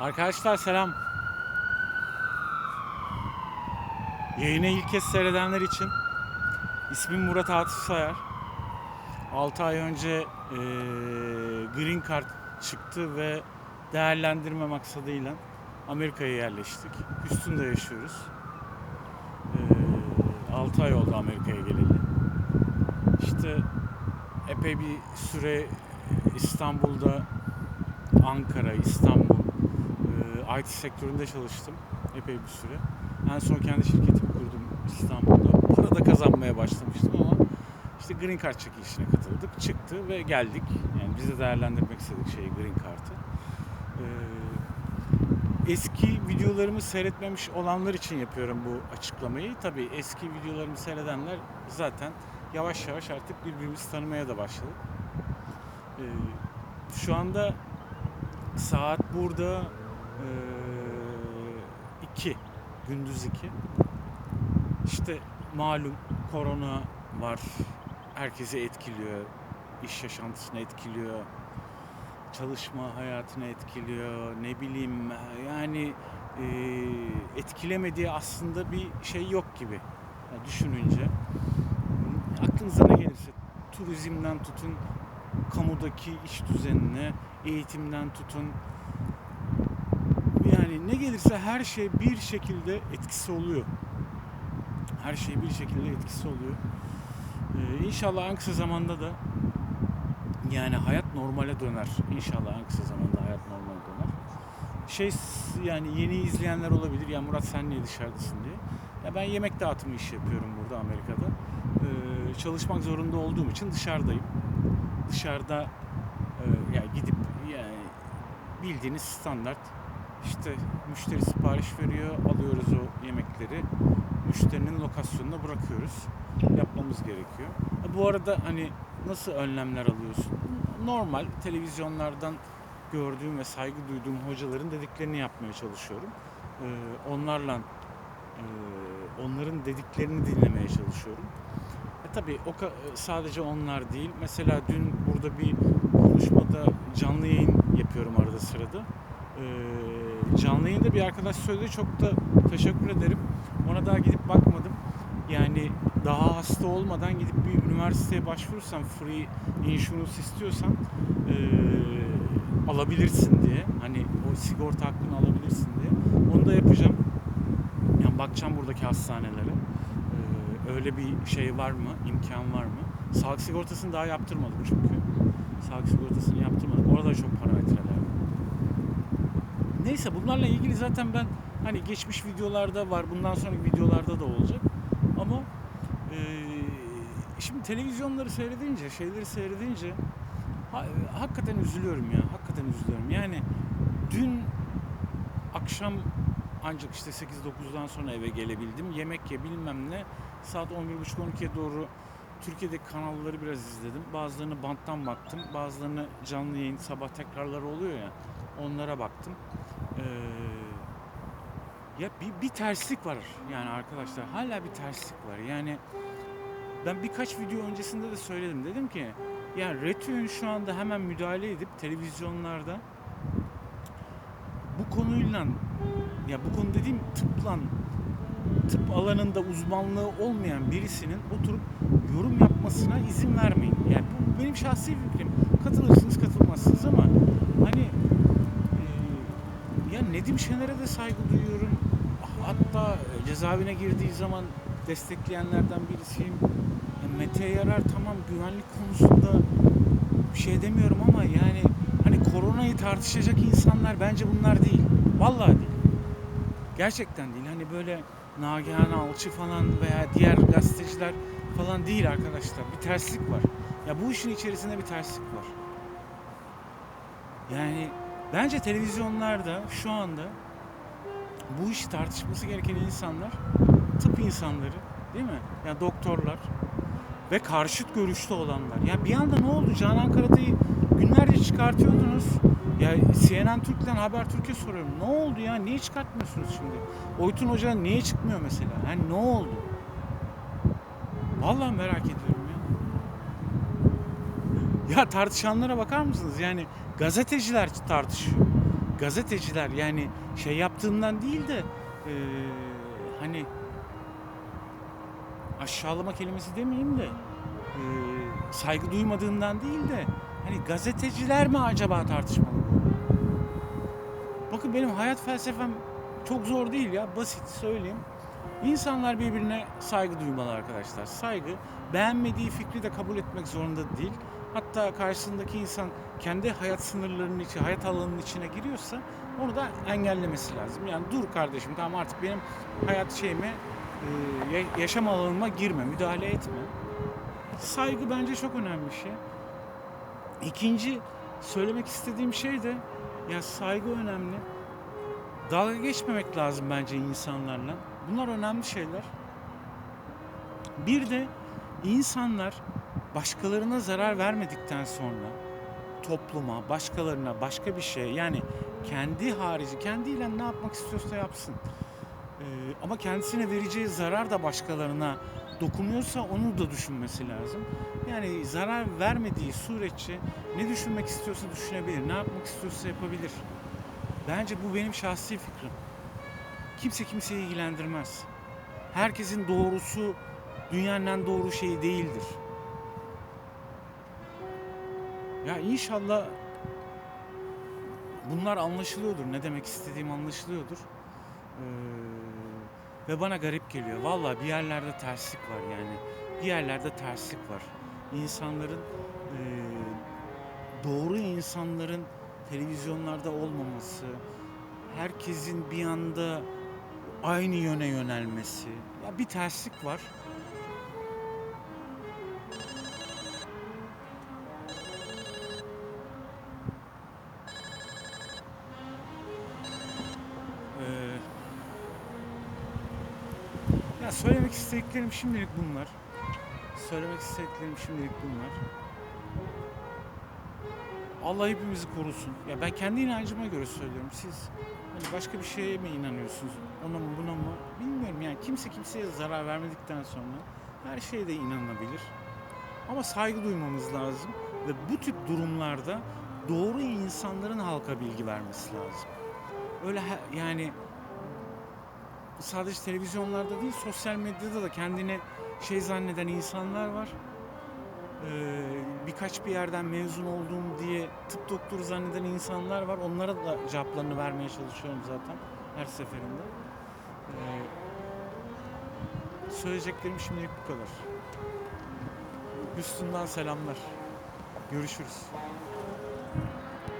Arkadaşlar selam. Yayını ilk kez seyredenler için ismim Murat Atıf Sayar. 6 ay önce eee, Green Card çıktı ve değerlendirme maksadıyla Amerika'ya yerleştik. Houston'da yaşıyoruz. 6 ay oldu Amerika'ya geleli. İşte epey bir süre İstanbul'da, Ankara, İstanbul, e, IT sektöründe çalıştım epey bir süre. En son kendi şirketimi kurdum İstanbul'da. Para da kazanmaya başlamıştım ama işte Green Card çekilişine katıldık, çıktı ve geldik. Yani biz de değerlendirmek istedik şeyi Green Card'ı. Ee, eski videolarımı seyretmemiş olanlar için yapıyorum bu açıklamayı. Tabii eski videolarımı seyredenler zaten yavaş yavaş artık birbirimizi tanımaya da başladık. Ee, şu anda saat burada 2 gündüz 2 işte malum korona var. Herkesi etkiliyor. İş yaşantısını etkiliyor. Çalışma hayatını etkiliyor. Ne bileyim yani e, etkilemediği aslında bir şey yok gibi. Yani düşününce. Aklınıza ne gelirse turizmden tutun kamudaki iş düzenine eğitimden tutun yani ne gelirse her şey bir şekilde etkisi oluyor. Her şey bir şekilde etkisi oluyor. Ee, inşallah en kısa zamanda da yani hayat normale döner. İnşallah en kısa zamanda hayat normale döner. Şey yani yeni izleyenler olabilir. Ya Murat sen niye dışarıdasın diye. Ya ben yemek dağıtımı işi yapıyorum burada Amerika'da. Ee, çalışmak zorunda olduğum için dışarıdayım. Dışarıda e, yani gidip yani bildiğiniz standart işte müşteri sipariş veriyor, alıyoruz o yemekleri. Müşterinin lokasyonuna bırakıyoruz. Yapmamız gerekiyor. Ha, Bu arada hani nasıl önlemler alıyorsun? Normal televizyonlardan gördüğüm ve saygı duyduğum hocaların dediklerini yapmaya çalışıyorum. Ee, onlarla e, onların dediklerini dinlemeye çalışıyorum. E tabii o ka- sadece onlar değil. Mesela dün burada bir konuşmada canlı yayın yapıyorum arada sırada. Ee, canlı yayında bir arkadaş söyledi. Çok da teşekkür ederim. Ona daha gidip bakmadım. Yani daha hasta olmadan gidip bir üniversiteye başvurursan free insurance istiyorsan ee, alabilirsin diye. Hani o sigorta hakkını alabilirsin diye. Onu da yapacağım. Yani bakacağım buradaki hastanelere. Ee, öyle bir şey var mı? imkan var mı? Sağlık sigortasını daha yaptırmadım çünkü. Sağlık sigortasını yaptırmadım. Orada da çok para ettiler. Neyse bunlarla ilgili zaten ben hani geçmiş videolarda var. Bundan sonraki videolarda da olacak. Ama eee, şimdi televizyonları seyredince, şeyleri seyredince ha- hakikaten üzülüyorum ya. Hakikaten üzülüyorum. Yani dün akşam ancak işte 8-9'dan sonra eve gelebildim. Yemek ye bilmem ne. Saat 11.30-12'ye doğru Türkiye'deki kanalları biraz izledim. Bazılarını banttan baktım. Bazılarını canlı yayın sabah tekrarları oluyor ya. Onlara baktım. Ee, ya bir, bir terslik var yani arkadaşlar. Hala bir terslik var. Yani ben birkaç video öncesinde de söyledim. Dedim ki yani Retü'nün şu anda hemen müdahale edip televizyonlarda bu konuyla ya bu konu dediğim tıplan tıp alanında uzmanlığı olmayan birisinin oturup yorum yapmasına izin vermeyin. Yani bu benim şahsi fikrim. Katılırsınız katılmazsınız ama hani Nedim Şener'e de saygı duyuyorum. Hatta e, cezaevine girdiği zaman destekleyenlerden birisiyim. Ya Mete Yarar tamam güvenlik konusunda bir şey demiyorum ama yani hani koronayı tartışacak insanlar bence bunlar değil. Vallahi değil. Gerçekten değil. Hani böyle Nagihan Alçı falan veya diğer gazeteciler falan değil arkadaşlar. Bir terslik var. Ya bu işin içerisinde bir terslik var. Yani bence televizyonlarda şu anda bu işi tartışması gereken insanlar tıp insanları değil mi? Ya doktorlar ve karşıt görüşte olanlar. Ya bir anda ne oldu? Canan Karatay'ı günlerce çıkartıyordunuz. Ya CNN Türk'ten Haber Türkiye soruyorum. Ne oldu ya? Niye çıkartmıyorsunuz şimdi? Oytun Hoca niye çıkmıyor mesela? Yani ne oldu? Vallahi merak ediyorum ya. Tartışanlara bakar mısınız? Yani gazeteciler tartışıyor. gazeteciler yani şey yaptığından değil de e, hani aşağılama kelimesi demeyeyim de e, saygı duymadığından değil de hani gazeteciler mi acaba tartışmalı? Bakın benim hayat felsefem çok zor değil ya basit söyleyeyim. İnsanlar birbirine saygı duymalı arkadaşlar. Saygı beğenmediği fikri de kabul etmek zorunda değil. Hatta karşısındaki insan kendi hayat sınırlarının içi, hayat alanının içine giriyorsa onu da engellemesi lazım. Yani dur kardeşim tamam artık benim hayat şeyime, e, ya- yaşam alanıma girme, müdahale etme. Saygı bence çok önemli bir şey. İkinci söylemek istediğim şey de ya saygı önemli. Dalga geçmemek lazım bence insanlarla. Bunlar önemli şeyler. Bir de insanlar başkalarına zarar vermedikten sonra topluma, başkalarına, başka bir şey yani kendi harici, kendiyle ne yapmak istiyorsa yapsın. Ee, ama kendisine vereceği zarar da başkalarına dokunuyorsa onu da düşünmesi lazım. Yani zarar vermediği süreçte ne düşünmek istiyorsa düşünebilir, ne yapmak istiyorsa yapabilir. Bence bu benim şahsi fikrim. Kimse kimseyi ilgilendirmez. Herkesin doğrusu dünyanın doğru şeyi değildir. Ya inşallah bunlar anlaşılıyordur. Ne demek istediğim anlaşılıyordur. Ee, ve bana garip geliyor. Vallahi bir yerlerde terslik var yani. Bir yerlerde terslik var. İnsanların e, doğru insanların televizyonlarda olmaması, herkesin bir anda aynı yöne yönelmesi. Ya bir terslik var. Ya söylemek istediklerim şimdilik bunlar. Söylemek istediklerim şimdilik bunlar. Allah hepimizi korusun. Ya ben kendi inancıma göre söylüyorum. Siz hani başka bir şeye mi inanıyorsunuz? Ona mı buna mı? Bilmiyorum yani kimse kimseye zarar vermedikten sonra her şeye de inanılabilir. Ama saygı duymamız lazım ve bu tip durumlarda doğru insanların halka bilgi vermesi lazım. Öyle yani sadece televizyonlarda değil sosyal medyada da kendini şey zanneden insanlar var. Ee, birkaç bir yerden mezun oldum diye tıp doktoru zanneden insanlar var. Onlara da cevaplarını vermeye çalışıyorum zaten her seferinde. Ee, söyleyeceklerim şimdilik bu kadar. Üstünden selamlar. Görüşürüz.